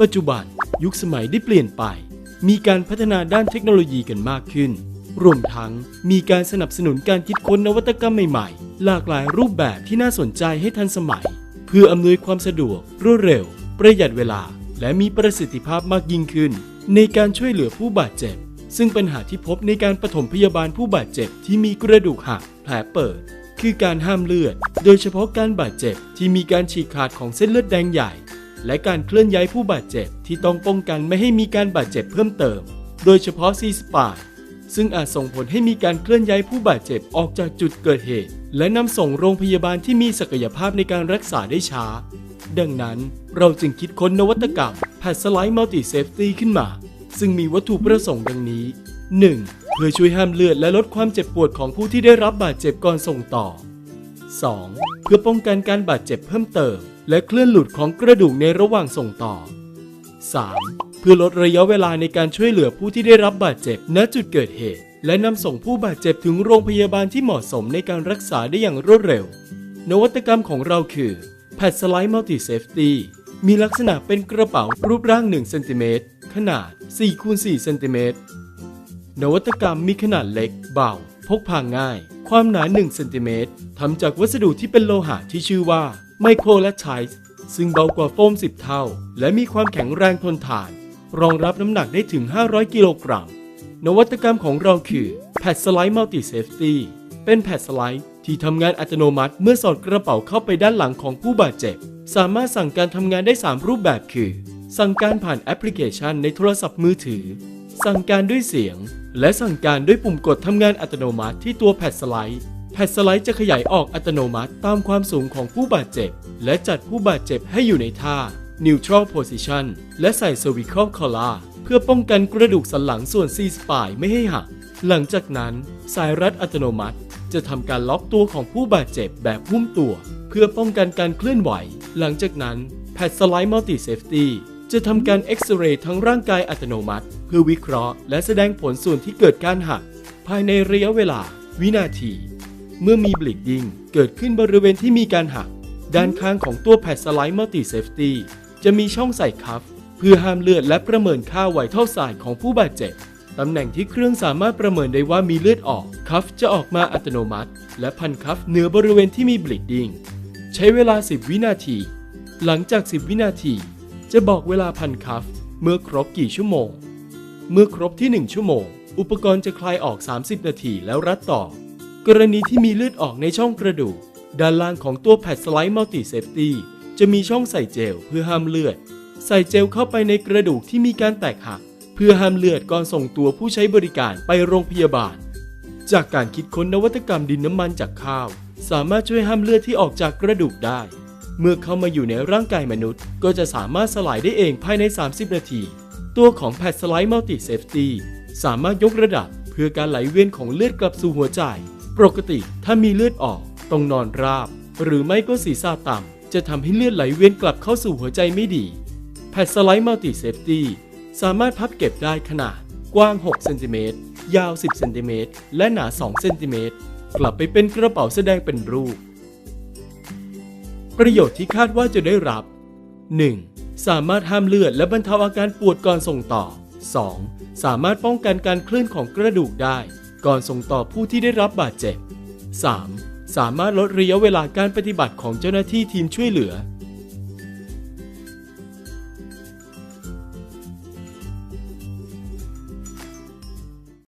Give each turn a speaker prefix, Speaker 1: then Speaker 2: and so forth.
Speaker 1: ปัจจุบันยุคสมัยได้เปลี่ยนไป มีการพัฒนาด้านเทคโนโลยีกันมากขึ้น รวมทั้งมีการสนับสนุนการคิดค้นนวัตกรรมใหม่ๆ หลากหลายรูปแบบที่น่าสนใจให้ทันสมัย เพื่ออำนวยความสะดวก รวดเร็ว ประหยัดเวลา และมีประสิทธิภาพมากยิ่งขึ้น ในการช่วยเหลือผู้บาดเจ็บ ซึ่งปัญหาที่พบในการปฐมพยาบาลผู้บาดเจ็บที่มีกระดูกหักแผลเปิด คือการห้ามเลือด โดยเฉพาะการบาดเจ็บที่มีการฉีกขาดของเส้นเลือดแดงใหญ่ และการเคลื่อนย้ายผู้บาดเจ็บที่ต้องป้องกันไม่ให้มีการบาดเจ็บเพิ่มเติม โดยเฉพาะซีสปายซึ่งอาจส่งผลให้มีการเคลื่อนย้ายผู้บาดเจ็บออกจากจุดเกิดเหตุ และนำส่งโรงพยาบาลที่มีศักยภาพในการรักษาได้ช้า ดังนั้นเราจึงคิดค้นนวัตกรรมแพดสไลด์มัลติเซฟตี้ขึ้นมา ซึ่งมีวัตถุประสงค์ดังนี้ 1. เพื่อช่วยห้ามเลือดและลดความเจ็บปวดของผู้ที่ได้รับบาดเจ็บก่อนส่งต่อ 2. เพื่อป้องกันการบาดเจ็บเพิ่มเติม และเคลื่อนหลุดของกระดูกในระหว่างส่งต่อ 3. เพื่อลดระยะเวลาในการช่วยเหลือผู้ที่ได้รับบาดเจ็บณจุดเกิดเหตุ และนำส่งผู้บาดเจ็บถึงโรงพยาบาลที่เหมาะสมในการรักษาได้อย่างรวดเร็ว นวัตกรรมของเราคือแพดสไลด์มัลติเซฟตี้มีลักษณะเป็นกระเป๋ารูปร่าง 1 เซนติเมตร ขนาด4คูณ4เซนติเมตร นวัตกรรมมีขนาดเล็ก เบา พกพาง่าย ความหนา1เซนติเมตรทำจากวัสดุที่เป็นโลหะที่ชื่อว่าไมโครและไทส์ซึ่งเบากว่าโฟม 10 เท่า และมีความแข็งแรงทนทาน รองรับน้ำหนักได้ถึง 500 กิโลกรัม นวัตกรรมของเราคือแพดสไลด์มัลติเซฟตี้เป็นแพดสไลด์ที่ทำงานอัตโนมัติเมื่อสอดกระเป๋าเข้าไปด้านหลังของผู้บาดเจ็บ สามารถสั่งการทำงานได้ 3 รูปแบบคือ สั่งการผ่านแอปพลิเคชันในโทรศัพท์มือถือ สั่งการด้วยเสียง และสั่งการด้วยปุ่มกดทำงานอัตโนมัติที่ตัวแพดสไลด์แพดสไลด์จะขยายออกอัตโนมัติตามความสูงของผู้บาดเจ็บ และจัดผู้บาดเจ็บให้อยู่ในท่า neutral position และใส่ cervical collar เพื่อป้องกันกระดูกสันหลังส่วน C spine ไม่ให้หัก หลังจากนั้น สายรัดอัตโนมัติ จะทำการล็อกตัวของผู้บาดเจ็บแบบหุ้มตัว เพื่อป้องกันการเคลื่อนไหว หลังจากนั้นแพดสไลด์มัลติเซฟตี้ จะทำการเอ็กซเรย์ทั้งร่างกายอัตโนมัติ เพื่อวิเคราะห์ และแสดงผลส่วนที่เกิดการหัก ภายในระยะเวลา วินาที เมื่อมีบลิดดิ้งเกิดขึ้นบริเวณที่มีการหัก ด้านข้างของตัวแพดสไลด์มัลติเซฟตี้จะมีช่องใส่คัฟเพื่อห้ามเลือดและประเมินค่าไวเท่าสายของผู้บาดเจ็บตำแหน่งที่เครื่องสามารถประเมินได้ว่ามีเลือดออกคัฟจะออกมาอัตโนมัติ และพันคัฟเหนือบริเวณที่มีบลิดดิ้งใช้เวลา 10 วินาที หลังจาก 10 วินาที จะบอกเวลาพันคัฟเมื่อครบกี่ชั่วโมง เมื่อครบที่ 1 ชั่วโมง อุปกรณ์จะคลายออก 30 นาทีแล้วรัดต่อ กรณีที่มีเลือดออกในช่องกระดูก ด้านล่างของตัวแพดสไลด์มัลติเซฟตี้จะมีช่องใส่เจลเพื่อห้ามเลือด ใส่เจลเข้าไปในกระดูกที่มีการแตกหัก เพื่อห้ามเลือดก่อนส่งตัวผู้ใช้บริการไปโรงพยาบาล จากการคิดค้นนวัตกรรมดินน้ำมันจากข้าว สามารถช่วยห้ามเลือดที่ออกจากกระดูกได้ เมื่อเข้ามาอยู่ในร่างกายมนุษย์ ก็จะสามารถสลายได้เองภายใน 30 นาที ตัวของแพดสไลด์มัลติเซฟตี้สามารถยกระดับเพื่อการไหลเวียนของเลือดกลับสู่หัวใจ ปกติถ้ามีเลือดออกต้องนอนราบ หรือไม่ก็ศีรษะต่ำจะทำให้เลือดไหลเวียนกลับเข้าสู่หัวใจไม่ดี แพดสไลด์มัลติเซฟตี้สามารถพับเก็บได้ขนาดกว้าง 6 เซนติเมตร ยาว 10 เซนติเมตร และหนา 2 เซนติเมตร กลับไปเป็นกระเป๋าแสดงเป็นรูป ประโยชน์ที่คาดว่าจะได้รับ 1. สามารถห้ามเลือดและบรรเทาอาการปวดก่อนส่งต่อ 2. สามารถป้องกันการเคลื่อนของกระดูกได้ ก่อนส่งต่อผู้ที่ได้รับบาดเจ็บ 3. สามารถลดระยะเวลาการปฏิบัติของเจ้าหน้าที่ทีมช่วยเหลือ